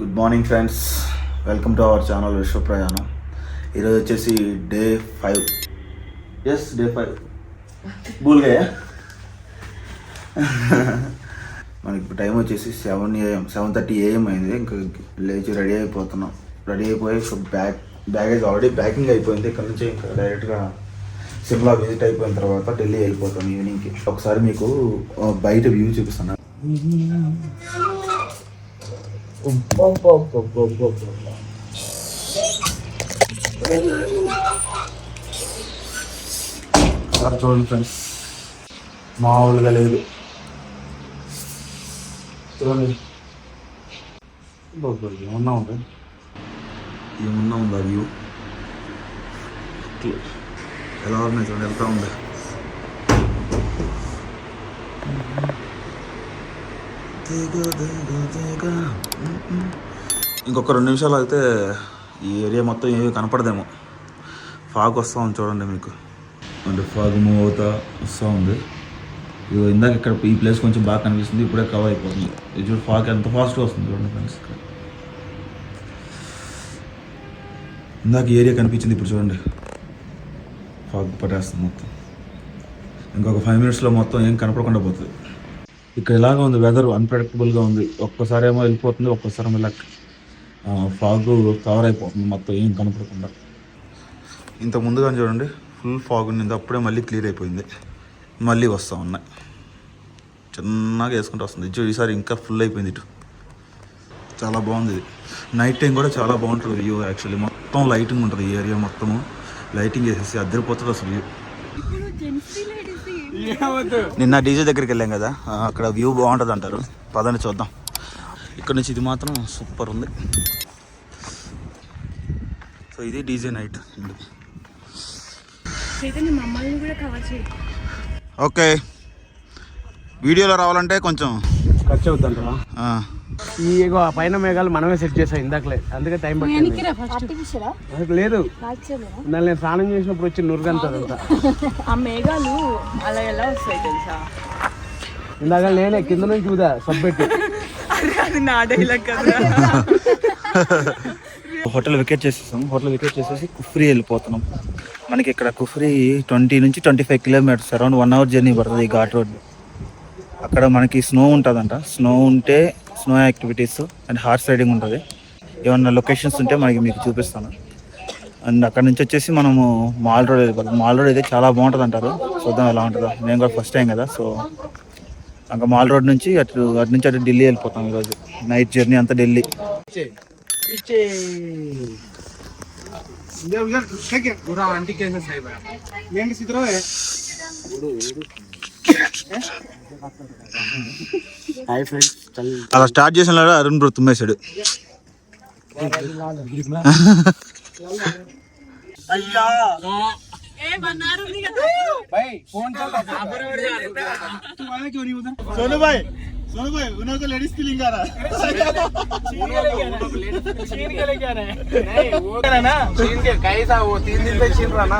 Good morning friends welcome to our channel విశ్వ ప్రయాణం ఈరోజు వచ్చేసి డే ఫైవ్ ఎస్ డే ఫైవ్ భూల్గా మనకి ఇప్పుడు టైం వచ్చేసి seven AM seven thirty AM అయింది. ఇంకా లేచి రెడీ అయిపోతున్నాం. రెడీ అయిపోయి బ్యాగ్ బ్యాగేజ్ ఆల్రెడీ ప్యాకింగ్ అయిపోయింది. ఇక్కడ నుంచి ఇంకా డైరెక్ట్గా సిమ్లా విజిట్ అయిపోయిన తర్వాత ఢిల్లీ వెళ్ళిపోతాం ఈవినింగ్కి ఒకసారి మీకు బయట వ్యూ చూపిస్తాను. Mm-hmm. సార్ చూడండి ఫ్రెండ్స్ మామూలుగా లేదు చూడండి బాబోయ్, ఏమన్నా ఉంది ఏమన్నా ఉందా వ్యూ ఎలా ఉన్నాయి చూడండి వెళ్తా ఉంది ఇంకొక రెండు నిమిషాలు అయితే ఈ ఏరియా మొత్తం ఏమి కనపడదేమో. ఫాగ్ వస్తూ ఉంది చూడండి మీకు. అంటే ఫాగ్ మూవ్ అవుతా వస్తూ ఉంది. ఇదిగో ఇందాక ఇక్కడ ఈ ప్లేస్ కొంచెం బాగా కనిపిస్తుంది ఇప్పుడే కవర్ అయిపోతుంది. ఇది చూడు ఫాగ్ ఎంత ఫాస్ట్గా వస్తుంది చూడండి ఫ్రెండ్స్ ఇక్కడ. ఇందాక ఈ ఏరియా కనిపించింది ఇప్పుడు చూడండి. ఫాగ్ పట్టేస్తుంది మొత్తం. ఇంకొక ఫైవ్ మినిట్స్లో మొత్తం ఏం కనపడకుండా పోతుంది. ఇక్కడ ఇలాగ ఉంది వెదర్ అన్ప్రెడిక్టబుల్గా ఉంది. ఒక్కసారి ఏమో వెళ్ళిపోతుంది ఒక్కసారి ఏమో ఇలా ఫాగ్ కవర్ అయిపోతుంది మొత్తం ఏం కనపడకుండా. ఇంత ముందుగా చూడండి ఫుల్ ఫాగ్ ఉన్నది అప్పుడే మళ్ళీ క్లియర్ అయిపోయింది. మళ్ళీ వస్తూ ఉన్నాయి. చిన్నగా వేసుకుంటూ వస్తుంది. ఇటు ఈసారి ఇంకా ఫుల్ అయిపోయింది ఇటు. చాలా బాగుంది ఇది. నైట్ టైం కూడా చాలా బాగుంటుంది వ్యూ యాక్చువల్లీ మొత్తం లైటింగ్ ఉంటుంది ఈ ఏరియా మొత్తము. లైటింగ్ వేసేసి అద్దరిపోతుంది అసలు వ్యూ నిన్న డీజే దగ్గరికి వెళ్ళాం కదా అక్కడ వ్యూ బాగుంటుంది అంటారు. పదండి చూద్దాం. ఇక్కడ నుంచి ఇది మాత్రం సూపర్ ఉంది. సో ఇది డీజే నైట్. ఓకే. వీడియోలో రావాలంటే కొంచెం ఖర్చు అవుతుంటారా ఆ, ఈ పైన మేఘాలు మనమే సెట్ చేసాం ఇందాకలే. అందుకే టైం పట్టింది. లేదు. ఇందాక నేను స్నానం చేసినప్పుడు వచ్చి నురుగంతదంతా ఆ మేఘాలు అలా ఎలా వస్తాయి తెలుసా? ఇందాక నేనే కింద నుంచి చూదా సబ్బెట్టి అది నా డైలాగ్ కదా హోటల్ వికెట్ చేసేసాం. హోటల్ వికెట్ చేసేసి కుఫ్రీ వెళ్ళిపోతున్నాం. మనకి ఇక్కడ కుఫ్రీ ట్వంటీ నుంచి twenty five kilometres around one hour journey పడుతుంది ఈ ఘాట్ రోడ్ అక్కడ మనకి స్నో ఉంటుందంట. స్నో ఉంటే snow activities and horse riding ఉంటుంది ఏమన్నా లొకేషన్స్ ఉంటే మనకి మీకు చూపిస్తాను అండ్ అక్కడ నుంచి వచ్చేసి మనము మాల్ రోడ్ వెళ్ళిపోతాం మాల్ రోడ్ అయితే చాలా బాగుంటుంది అంటారు చూద్దాం ఎలా ఉంటుందో నేను కూడా ఫస్ట్ టైం కదా సో ఇంకా మాల్ రోడ్ నుంచి అటు అటు నుంచి అటు ఢిల్లీ వెళ్ళిపోతాం ఈరోజు నైట్ జర్నీ అంతా ఢిల్లీ హాయ్ ఫ్రెండ్స్ అలా స్టార్ట్ చేసిన అరుణ్ బ్రో తుమ్మేశాడు सोनू भाई सोनू भाई उन्होंने तो लेडीज फीलिंग आ रहा छीन के लेके आ रहे हैं नहीं वो है ना छीन के कैसा वो तीन दिन पे छीन रहा ना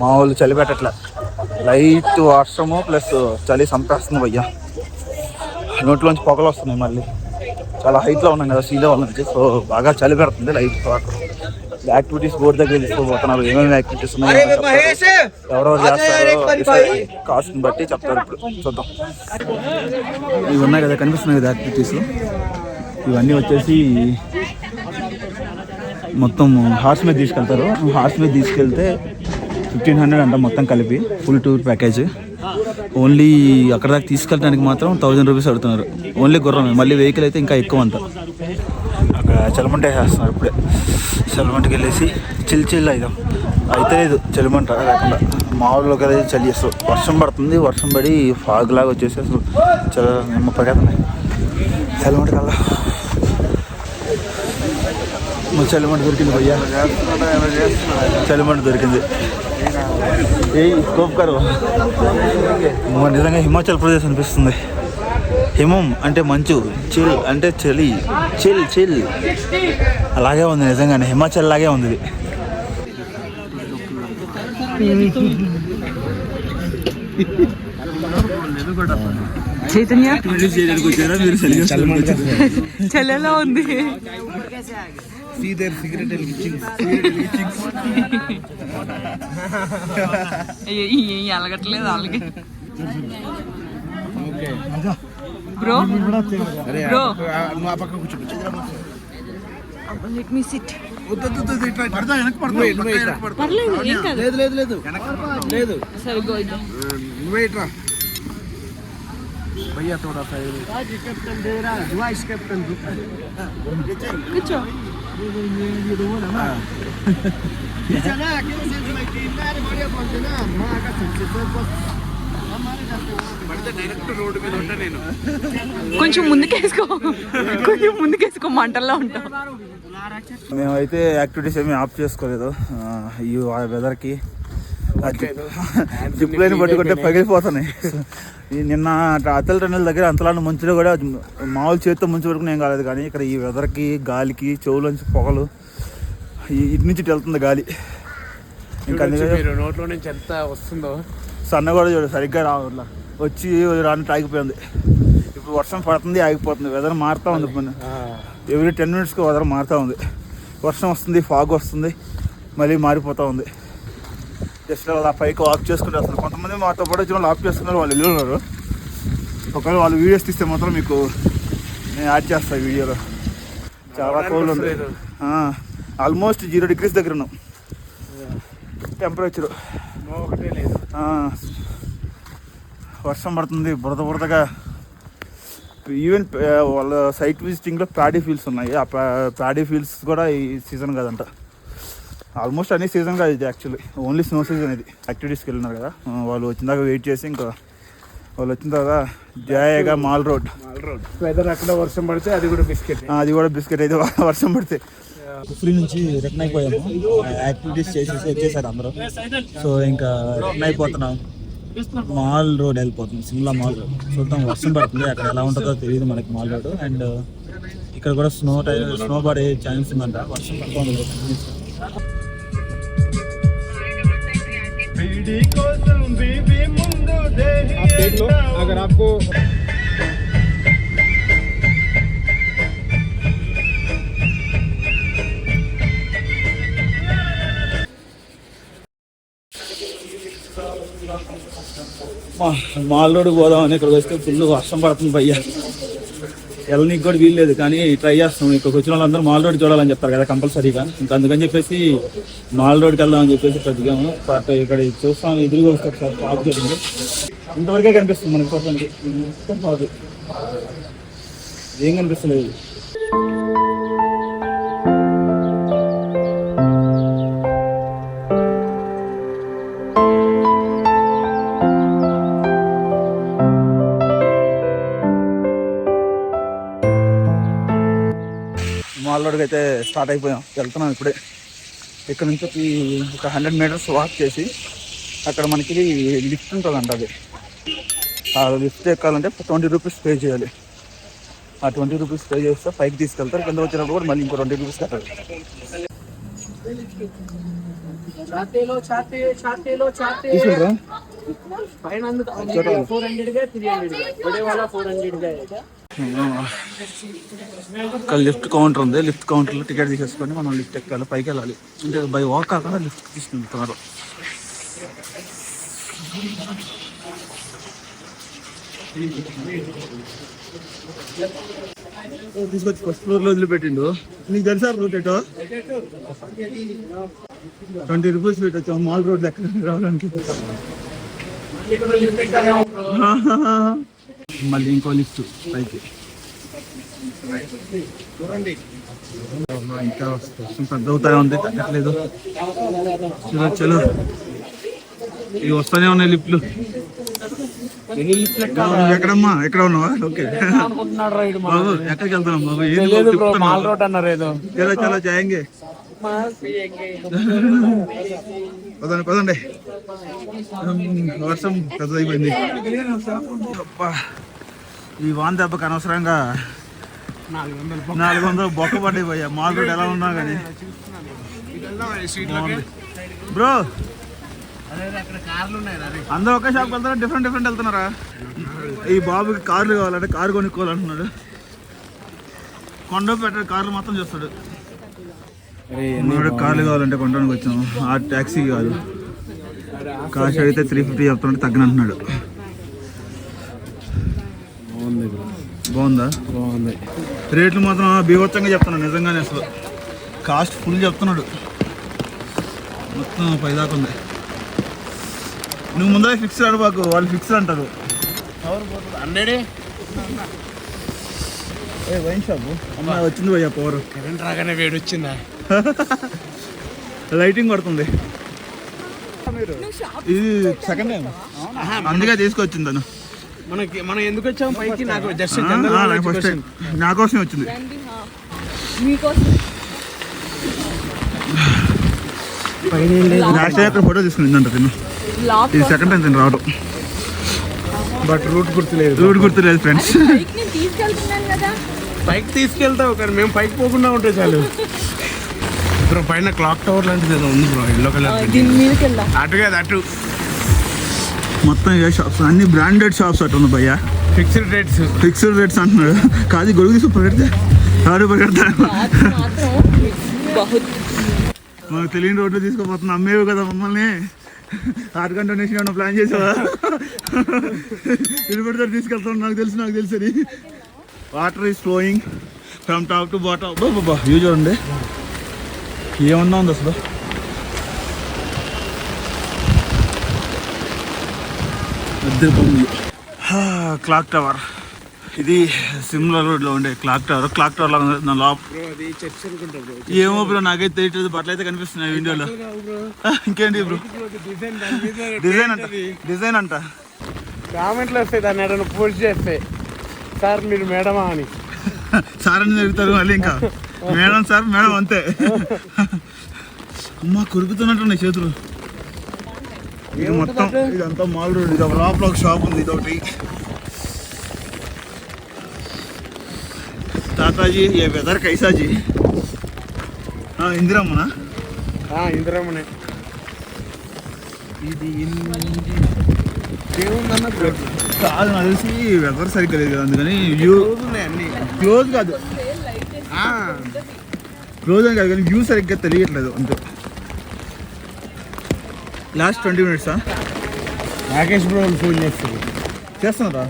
మా వాళ్ళు చలి పెట్టట్లే. లైట్ వర్షము ప్లస్ చలి సంపేస్తుంది భయ్యా. నోట్లోంచి పొగలు వస్తున్నాయి మళ్ళీ. చాలా హైట్లో ఉన్నాం కదా లెవెల్ నుంచి. సో బాగా చలి పెడుతుంది లైట్ వాటర్ యాక్టివిటీస్ బోర్డు దగ్గర తీసుకోబోతున్నారు ఏమేమి యాక్టివిటీస్ ఉన్నాయో. ఎవరెవరు చేస్తారో కాస్ట్ బట్టి చెప్తారు ఇప్పుడు. చూద్దాం. ఇవి ఉన్నాయి కదా కనిపిస్తున్నాయి కదా యాక్టివిటీస్. ఇవన్నీ వచ్చేసి మొత్తం హార్స్ మీద తీసుకెళ్తారు. హార్స్ మీద తీసుకెళ్తే ఫిఫ్టీన్ హండ్రెడ్ అంట మొత్తం కలిపి ఫుల్ టూర్ ప్యాకేజ్ ఓన్లీ అక్కడ దాకా తీసుకెళ్ళడానికి మాత్రం థౌజండ్ రూపీస్ అడుగుతున్నారు. ఓన్లీ గుర్రం మళ్ళీ వెహికల్ అయితే ఇంకా ఎక్కువ అంట. అక్కడ చలమంట వేసేస్తున్నారు ఇప్పుడే. చలమంటకి వెళ్ళేసి చిల్ చిల్ అయిదాం. అయితే లేదు చలిమంట లేకుండా మామూలుగా కదా చలి అసలు. వర్షం పడుతుంది వర్షం పడి ఫాగ్ లాగా వచ్చేసి అసలు చాలా నిమ్మ పడేస్తున్నాయి. చలిమంట కల్లా. చలిమంట దొరికింది భయ్యా. చలిమంట దొరికింది. ఏ స్కోప్ కారు. మా నిజంగా హిమాచల్ ప్రదేశ్ అనిపిస్తుంది. హిమం అంటే మంచు చిల్ అంటే చలి చిల్ చిల్. అలాగే ఉంది నిజంగానే హిమాచల్ లాగే ఉంది చైతన్య? చేయడానికి వచ్చారా మీరు చలి చెల్లెలా ఉంది అలగట్లేదు వాళ్ళకి బ్రో బ్రో నువ్వు ఆ పక్క కూర్చో లెట్ మీ సిట్ నువ్వే, నువ్వే ఇట్రా. పర్లేదు ఏం కాదు లేదు లేదు లేదు లేదు సరిగ్గా ఇద్దాం నువ్వే ఇట్రా భయ్యా తోడా సైడ్ కూర్చో డైరెక్ట్ రోడ్డు మీద ఉంటా నేను కొంచెం ముందుకేసుకో. కొంచెం ముందుకేసుకో మంటల్లో ఉంటాం. మేమైతే యాక్టివిటీస్ ఏమీ ఆఫ్ చేసుకోలేదు. ఆ, ఈ వెదర్కి జిప్ లైన్ పట్టుకుంటే పగిలిపోతున్నాయి. నిన్న అతల టన్నెల దగ్గర అంతలాంటి మంచులో కూడా మామూలు చేతితో ముంచి వరకు ఏం కాలేదు కానీ ఇక్కడ ఈ వెదర్కి గాలికి చెవులోంచి పొగలు ఇటు నుంచి వెళ్తుంది గాలి. ఇంకా నోట్లో నుంచి ఎంత వస్తుందో. సన్న కూడా చూడు సరిగ్గా రావట్లా. వచ్చి రాని ఆగిపోయింది. ఇప్పుడు వర్షం పడుతుంది ఆగిపోతుంది. వెదర్ మారుతూ ఉంది ఎవ్రీ టెన్ మినిట్స్కి వెదర్ మారుతూ ఉంది. వర్షం వస్తుంది ఫాగ్ వస్తుంది మళ్ళీ మారిపోతూ ఉంది. జస్ట్ అలా పైకి వాక్ చేసుకుంటే అసలు. కొంతమంది మాతో పాటు వచ్చిన వాళ్ళు ఆఫ్ చేసుకున్నారు వాళ్ళు వెళ్ళి ఉన్నారు ఒకవేళ వాళ్ళు వీడియోస్ తీస్తే మాత్రం మీకు నేను యాడ్ చేస్తాను వీడియోలో చాలా కూల్ ఉంది. ఆల్మోస్ట్ జీరో డిగ్రీస్ దగ్గర ఉన్నాం. టెంపరేచర్ ఒకటే లేదు. ఆ, వర్షం పడుతుంది బురద బురదగా. ఈవెన్ వాళ్ళ సైట్ విజిటింగ్లో ప్యాడీ ఫీల్డ్స్ ఉన్నాయి. ఆ ప్యాడీ ఫీల్డ్స్ కూడా ఈ సీజన్ కాదంట. ఆల్మోస్ట్ అన్ని సీజన్ కాదు ఇది యాక్చువల్లీ. ఓన్లీ స్నో సీజన్ ఇది. యాక్టివిటీస్కి వెళ్ళినారు కదా. వాళ్ళు వచ్చిన దాకా వెయిట్ చేసి ఇంకా వాళ్ళు వచ్చిన తర్వాత జాయగా mall road. Mall road. Weather అక్కడ వర్షం పడితే అది కూడా బిస్కెట్. అది కూడా బిస్కెట్ అయితే వర్షం పడితే. కుఫ్రీ నుంచి రిటర్న్ అయిపోయాము. యాక్టివిటీస్ చేసేసి వచ్చేసారు అందరూ. సో ఇంకా రిటర్న్ అయిపోతున్నాం. మాల్ రోడ్ వెళ్ళిపోతుంది సిమ్లా మాల్ రోడ్. చూద్దాం వర్షం పడుతుంది. అక్కడ ఎలా ఉంటుందో తెలియదు మనకి మాల్ రోడ్. అండ్ ఇక్కడ కూడా స్నో టై స్నో పడే ఛాన్స్ ఉందంట. వర్షం పడుతుంది. आप देख लो अगर आपको మాల్ రోడ్ పోదామని ఇక్కడ వస్తే ఫుల్ వర్షం పడుతుంది భయ్య వెళ్ళనీకి కూడా వీల్లేదు కానీ ట్రై చేస్తాం. ఇక్కడికి వచ్చిన వాళ్ళందరూ మాల్ రోడ్ చూడాలని చెప్తారు కదా కంపల్సరీగా. ఇంకా అందుకని చెప్పేసి మాల్ రోడ్కి వెళ్దామని చెప్పేసి ప్రతిగాము ఇక్కడ చూస్తాం ఎదురుగా వస్తే ఒకసారి పాపు జరిగింది ఇంతవరకే కనిపిస్తుంది మనకి చూడండి ఏం కనిపిస్తలేదు. రోడ్కి అయితే స్టార్ట్ అయిపోయాం. వెళ్తున్నాం ఇప్పుడే. ఇక్కడ నుంచి ఒక ఒక హండ్రెడ్ మీటర్స్ వాక్ చేసి అక్కడ మనకి లిఫ్ట్ ఉంటుందంట అది. ఆ లిఫ్ట్ ఎక్కాలంటే ట్వంటీ రూపీస్ పే చేయాలి. ఆ ట్వంటీ రూపీస్ పే చేస్తే పైకి తీసుకెళ్తారు. కింద వచ్చినప్పుడు కూడా మళ్ళీ ఇంకో ట్వంటీ రూపీస్ కట్టాలి. పైన ఫోర్ హండ్రెడ్గా త్రీ హండ్రెడ్ బడే వాళ్ళ ఫోర్ హండ్రెడ్గా ఇక్కడ లిఫ్ట్ కౌంటర్ ఉంది. లిఫ్ట్ కౌంటర్లో టికెట్ తీసేసుకొని మనం లిఫ్ట్ ఎక్కాలి. పైకి వెళ్ళాలి. అంటే బై వాక్ కాకుండా లిఫ్ట్ తీసుకుంటున్నారు తీసుకొచ్చి ఫస్ట్ ఫ్లోర్లో వదిలిపెట్టిండు. నీకు తెలుసా రూట్ ఎటో? ట్వంటీ రూపీస్ పెట్టచ్చు మాల్ రోడ్ ఎక్కడ రావడానికి మళ్ళీ ఇంకో లిఫ్ట్ పైకి. ఇంకా వస్తుంది. పెద్ద అవుతానే ఉంది తగ్గట్లేదు. చలో చలో. ఇవి వస్తూనే ఉన్నాయి లిఫ్ట్లు. ఎక్కడమ్మా? ఎక్కడ ఉన్నావా? ఓకే. బాబు ఎక్కడికి వెళ్తున్నాం బాబు? ఏదో చలో చలో చేయంగే పదండి పదండి. వర్షం పెద్దదైపోయింది. ఈ వాన్ దెబ్బకి అనవసరంగా నాలుగు వందలు బొక్క పడ్డాయి రోడ్ ఎలా ఉన్నా కానీ బ్రో అందరూ ఒకే షాప్కి వెళ్తారా డిఫరెంట్ డిఫరెంట్ వెళ్తున్నారా? ఈ బాబుకి కార్లు కావాలంటే కారు కొనుక్కోవాలంటున్నాడు. కొండ పెట్టాడు కార్లు మొత్తం చూస్తాడు. కార్లు కావాలంటే కొనడానికి వచ్చాము. ఆ ట్యాక్సీ కాదు. కాస్ట్ అడిగితే త్రీ ఫిఫ్టీ చెప్తుంటే తగ్గనంటున్నాడు. బాగుంది బాగుందా? బాగుంది. రేట్లు మాత్రం బీభత్సంగా చెప్తున్నాడు నిజంగానే అసలు. కాస్ట్ ఫుల్ చెప్తున్నాడు. మొత్తం పైదాకా ఉంది. నువ్వు ముందరే ఫిక్స్ అడబాకు వాళ్ళు ఫిక్స్ అంటారు. హండ్రెడే ఏ వైన్ షాపు అమ్మ వచ్చింది భయ్యా పవర్ కరెంట్ రాగానే వేడి వచ్చిందా లైటింగ్ పడుతుంది ఇది సెకండ్ టైం అందుకే తీసుకొచ్చింది తను. మనకి మనం ఎందుకు వచ్చాం పైకి? నాకు జస్ట్ ఫస్ట్ నా కోసం వచ్చింది. లాస్ట్ అక్కడ ఫోటో తీసుకునిందంట తిను. లాక్ ఇది సెకండ్ టైం తిను రావడం. బట్ రూట్ గుర్తులేదు. రూట్ గుర్తులేదు ఫ్రెండ్స్ బైక్ని తీసుకెళ్తున్నాను కదా. పైకి తీసుకెళ్తావు కానీ మేము పైకి పోకుండా ఉంటే చాలు. బ్రో పైన క్లాక్ టవర్ లాంటిది ఏదో ఉంది బ్రో ఎల్లో కలర్ దీని మీదకి వెళ్దాం అటు కాదు అటు. మొత్తం ఏ షాప్స్ అన్ని బ్రాండెడ్ షాప్స్ అటు ఉంది భయ్యా. ఫిక్స్డ్ రేట్స్ ఫిక్స్డ్ రేట్స్ అంటున్నాడు. కాదు గొడుగు తీసి కార్స్ మాత్రం బహుత్. మనకు తెలియని రోడ్లు తీసుకోపోతున్నా అమ్మేవి కదా మమ్మల్ని. ఆరు గంట నుంచి ఏమన్నా ప్లాన్ చేసావా? ఇది పెడితే తీసుకెళ్తాను నాకు తెలుసు నాకు తెలుసు water is flowing from top to bottom Baba view చూడండి. ఏమన్నా ఉంది అసలు క్లాక్ టవర్. ఇది సిమ్లా రోడ్లో ఉండే క్లాక్ టవర్. క్లాక్ టవర్ లాగా. నా ఏమో బ్రో నాకైతే తెలియట్లేదు బట్టలు అయితే కనిపిస్తున్నాయి వీడియోలో ఇంకేంటి బ్రో? డిజైన్ అంట. డిజైన్ అంట. కామెంట్లు వస్తాయి దాన్ని ఏదైనా పోస్ట్ చేస్తే. సార్ మీరు మేడమా అని. సార్ అని అడుగుతారు మళ్ళీ ఇంకా. మేడం సార్ మేడం అంతే. అమ్మా కొరుకుతున్నట్టున్నాయి చేతులు. ఇది మొత్తం ఇదంతా మాల్ రోడ్ ఇది ఒక లోపల ఒక షాప్ ఉంది ఇది ఒకటి తాతాజీ ఏ వెదర్ కైసాజీ? ఇందిరమ్మనా? ఇందిరమ్మనే. ఇది ఏముందన్న కాదు నాకు తెలిసి వెదర్ సరిగ్గా లేదు కదా అందుకని క్లోజ్ కాదు. క్లోజ్ అని కాదు కానీ వ్యూ సరిగ్గా తెలియట్లేదు అంతే. లాస్ట్ ట్వంటీ మినిట్సా రాకేష్ బ్రో ఫోన్ చేస్తుంది చేస్తున్నారా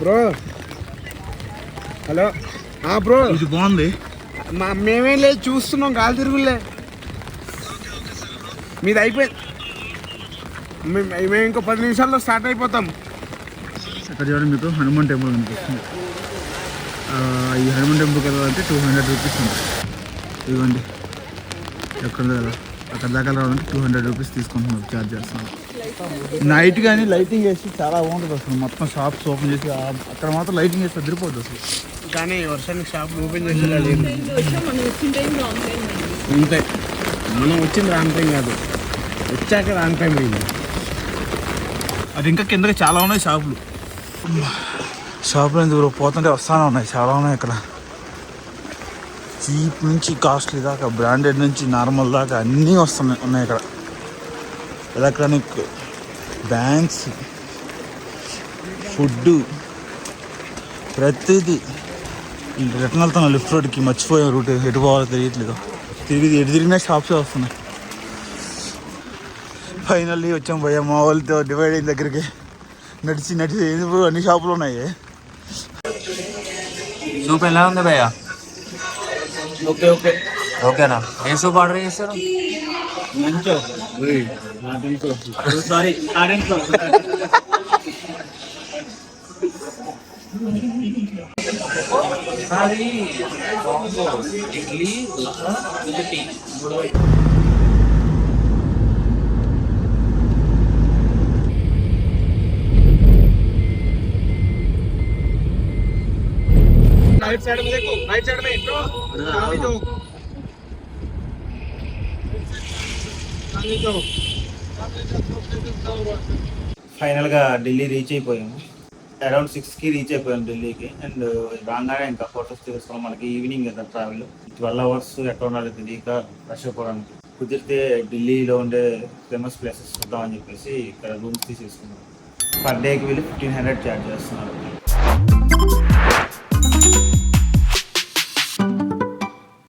బ్రో. హలో. ఆ బ్రో. ఇది బాగుంది. మా మేమేం లేదు చూస్తున్నాం గాలి తిరుగులే. మీది అయిపోయింది మేము మేము ఇంకో పది నిమిషాల్లో స్టార్ట్ అయిపోతాం. ఇక్కడ చూడండి మీకు? హనుమాన్ టెంపుల్ కనిపిస్తుంది ఈ హనుమాన్ టెంపుల్కి వెళ్ళాలంటే టూ హండ్రెడ్ రూపీస్ ఉంది. ఇవ్వండి ఎక్కడ కదా. అక్కడ దాకా రావాలంటే టూ హండ్రెడ్ రూపీస్ తీసుకుంటున్నారు ఛార్జ్ చేస్తున్నారు నైట్ కానీ లైటింగ్ వేసి చాలా బాగుంటుంది అసలు. మొత్తం షాప్స్ ఓపెన్ చేసి అక్కడ మాత్రం లైటింగ్ వేసి అదిరిపోద్ది అసలు. కానీ వర్షానికి షాప్ ఓపెన్ రాంగ్ టైం అంతే. మనం వచ్చింది రాన్ టైం కాదు. వచ్చాక రాన్ టైం అయింది. అది ఇంకా కిందకి చాలా ఉన్నాయి షాపులు. షాపులు ఎందుకు పోతుంటే వస్తానే ఉన్నాయి. చాలా ఉన్నాయి ఇక్కడ. చీప్ నుంచి కాస్ట్లీ దాకా బ్రాండెడ్ నుంచి నార్మల్ దాకా అన్నీ వస్తున్నాయి ఉన్నాయి ఇక్కడ. ఎలక్ట్రానిక్ బ్యాంక్స్ ఫుడ్ ప్రతిదీ. రిటర్న్ వెళ్తాను లిఫ్ట్ రోడ్కి మర్చిపోయాం రూట్ ఎటు పోవాలో తెలియట్లేదు. తిరిగి ఎటు తిరిగినా షాప్సే వస్తున్నాయి. ఫైనల్లీ వచ్చాం భయ్య మా వాళ్ళతో డివైడ్ అయిన దగ్గరికి. నడిచి నడిచి అన్ని షాపులు ఉన్నాయి. సూప్ ఎలా ఉంది భయ్య ఓకే ఓకే ఓకేనా ఏ సూప్ ఆర్డర్ చేశారు sorry idli tea right side में देखो राइट साइड में इंट्रो चांदी चौक चांदी चौक ఫైనల్గా ఢిల్లీ రీచ్ అయిపోయాము అరౌండ్ సిక్స్కి రీచ్ అయిపోయాం ఢిల్లీకి అండ్ రాగానే ఇంకా ఫోటోస్ తీసుకున్నాం మనకి ఈవినింగ్ కదా ట్రావెల్ ట్వెల్వ్ అవర్స్ ఎక్కడ ఉండాలి తెలియక రష్ అయిపోవడానికి కుదిరితే ఢిల్లీలో ఉండే ఫేమస్ ప్లేసెస్ చూద్దామని చెప్పేసి ఇక్కడ రూమ్స్ తీసేసుకున్నాం పర్ డేకి వెళ్ళి ఫిఫ్టీన్ హండ్రెడ్ ఛార్జ్ చేస్తున్నారు